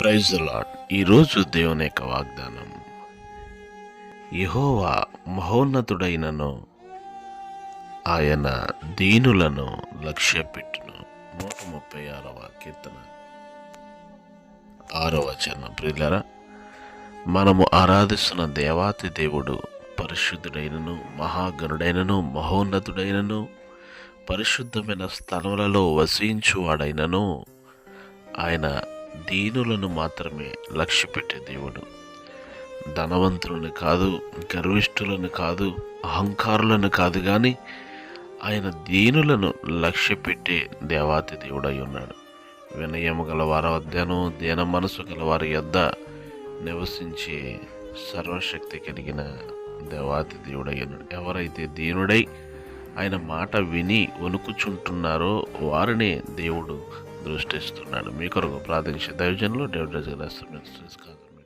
Praise lord ఈరోజు దేవుని యొక్క వాగ్దానం. యహోవా మహోన్నతుడైనను ఆయన దీనులను లక్ష్యపెట్టును. నూట ముప్పై ఆరవ కీర్తన. ఆరవ వచనం. ప్రియులరా మనము ఆరాధిస్తున్న దేవాతి దేవుడు పరిశుద్ధుడైనను మహాగణుడైనను మహోన్నతుడైనను పరిశుద్ధమైన స్థలములలో వసించువాడైనను ఆయన దీనులను మాత్రమే లక్ష్యపెట్టే దేవుడు. ధనవంతులను కాదు గర్విష్ఠులను కాదు అహంకారులను కాదు కానీ ఆయన దీనులను లక్ష్యపెట్టే దేవాతి దేవుడై ఉన్నాడు. వినయము గల వారి వద్దను దీన మనసు గల వారి యొద్ద నివసించే సర్వశక్తి కలిగిన దేవాతి దేవుడై ఉన్నాడు. ఎవరైతే దీనుడై ఆయన మాట విని వణుకుచుంటున్నారో వారినే దేవుడు దృష్టిస్తున్నాడు. మీ కొరకు ప్రార్థించే దైవజనులు డేవిడ్ రాజు గారు